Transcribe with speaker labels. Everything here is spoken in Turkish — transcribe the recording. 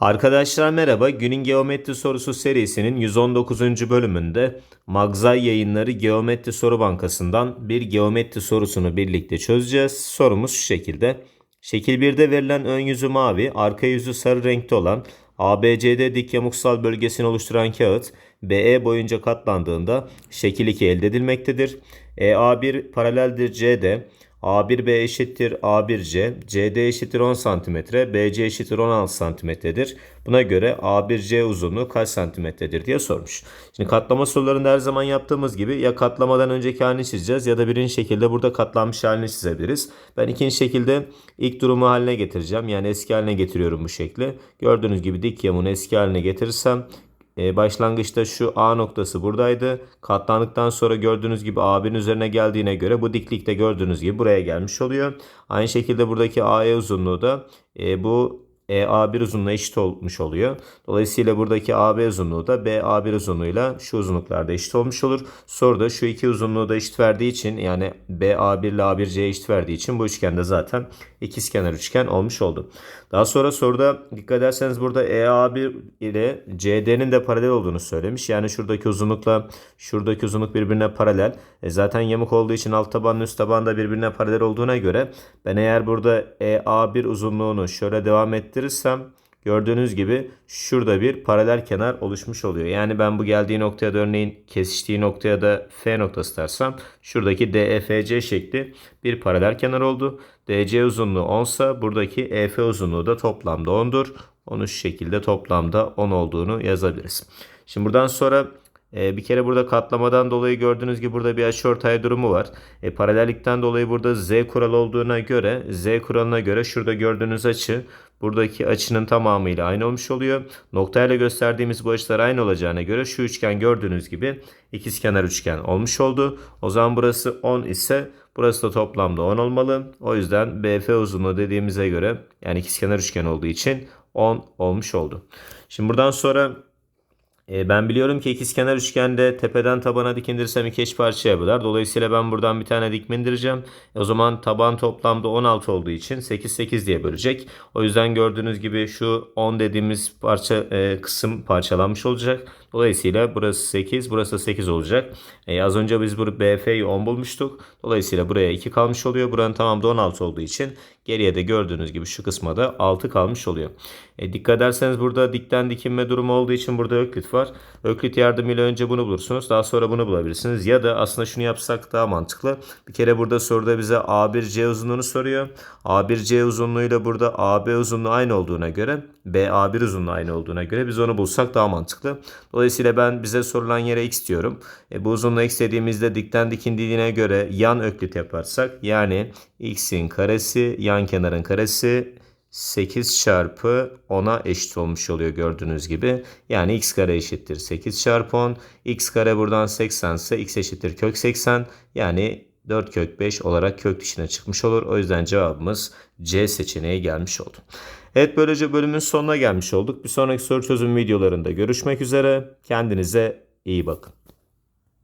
Speaker 1: Arkadaşlar merhaba. Günün Geometri Sorusu serisinin 119. bölümünde Magzay Yayınları Geometri Soru Bankası'ndan bir geometri sorusunu birlikte çözeceğiz. Sorumuz şu şekilde. Şekil 1'de verilen ön yüzü mavi, arka yüzü sarı renkte olan ABCD dik yamuksal bölgesini oluşturan kağıt BE boyunca katlandığında şekil 2 elde edilmektedir. EA1 paraleldir CD. A1B eşittir A1C, CD eşittir 10 cm, BC eşittir 16 cm'dir. Buna göre A1C uzunluğu kaç santimetredir diye sormuş. Şimdi katlama sorularında her zaman yaptığımız gibi ya katlamadan önceki halini çizeceğiz ya da birinci şekilde burada katlanmış halini çizebiliriz. Ben ikinci şekilde ilk durumu haline getireceğim. Yani eski haline getiriyorum bu şekli. Gördüğünüz gibi dik yamuğunu eski haline getirirsem e, başlangıçta şu A noktası buradaydı. Katlandıktan sonra gördüğünüz gibi A1'in üzerine geldiğine göre bu diklikte gördüğünüz gibi buraya gelmiş oluyor. Aynı şekilde buradaki AE uzunluğu da e, bu EA1 uzunluğuna eşit olmuş oluyor. Dolayısıyla buradaki AB uzunluğu da BA1 uzunluğuyla şu uzunluklarda eşit olmuş olur. Soruda şu iki uzunluğu da eşit verdiği için yani BA1 ile A1C'ye eşit verdiği için bu üçgende zaten ikizkenar üçgen olmuş oldu. Daha sonra soruda dikkat ederseniz burada EA1 ile CD'nin de paralel olduğunu söylemiş. Yani şuradaki uzunlukla şuradaki uzunluk birbirine paralel. E zaten yamuk olduğu için alt tabanla üst taban da birbirine paralel olduğuna göre ben eğer burada EA1 uzunluğunu şöyle devam ettirirsem gördüğünüz gibi şurada bir paralel kenar oluşmuş oluyor. Yani ben bu geldiği noktaya da örneğin kesiştiği noktaya da F noktası dersem şuradaki DEFC şekli bir paralel kenar oldu. DC uzunluğu 10 ise buradaki EF uzunluğu da toplamda 10'dur. Onu şu şekilde toplamda 10 olduğunu yazabiliriz. Şimdi buradan sonra e, bir kere burada katlamadan dolayı gördüğünüz gibi burada bir açıortay durumu var. E, paralellikten dolayı burada Z kuralı olduğuna göre Z kuralına göre şurada gördüğünüz açı buradaki açının tamamıyla aynı olmuş oluyor. Noktayla gösterdiğimiz bu açılar aynı olacağına göre şu üçgen gördüğünüz gibi ikizkenar üçgen olmuş oldu. O zaman burası 10 ise burası da toplamda 10 olmalı. O yüzden BF uzunluğu dediğimize göre yani ikizkenar üçgen olduğu için 10 olmuş oldu. Şimdi buradan sonra e, ben biliyorum ki ikizkenar üçgende tepeden tabana dik indirsem iki eş parçaya böler. Dolayısıyla ben buradan bir tane dikme indireceğim. E, o zaman taban toplamda 16 olduğu için 8 8 diye bölecek. O yüzden gördüğünüz gibi şu 10 dediğimiz parça e, kısım parçalanmış olacak. Dolayısıyla burası 8, burası 8 olacak. E, az önce biz bunu BF'yi 10 bulmuştuk. Dolayısıyla buraya 2 kalmış oluyor. Buranın tamamda 16 olduğu için geriye de gördüğünüz gibi şu kısma da 6 kalmış oluyor. E, dikkat ederseniz burada dikten dikinme durumu olduğu için burada öklit var. Öklit yardımıyla önce bunu bulursunuz. Daha sonra bunu bulabilirsiniz. Ya da aslında şunu yapsak daha mantıklı. Bir kere burada soruda bize A1C uzunluğunu soruyor. A1C uzunluğuyla burada AB uzunluğu aynı olduğuna göre BA1 uzunluğu aynı olduğuna göre biz onu bulsak daha mantıklı. Dolayısıyla ben bize sorulan yere x diyorum. E, bu uzunluğu x dediğimizde dikten dikindiğine göre yan öklit yaparsak yani x'in karesi yan kenarın karesi 8 çarpı 10'a eşit olmuş oluyor gördüğünüz gibi. Yani x kare eşittir 8 çarpı 10. x kare buradan 80 ise x eşittir kök 80. Yani 4 kök 5 olarak kök dışına çıkmış olur. O yüzden cevabımız C seçeneği gelmiş oldu. Evet böylece bölümün sonuna gelmiş olduk. Bir sonraki soru çözüm videolarında görüşmek üzere. Kendinize iyi bakın.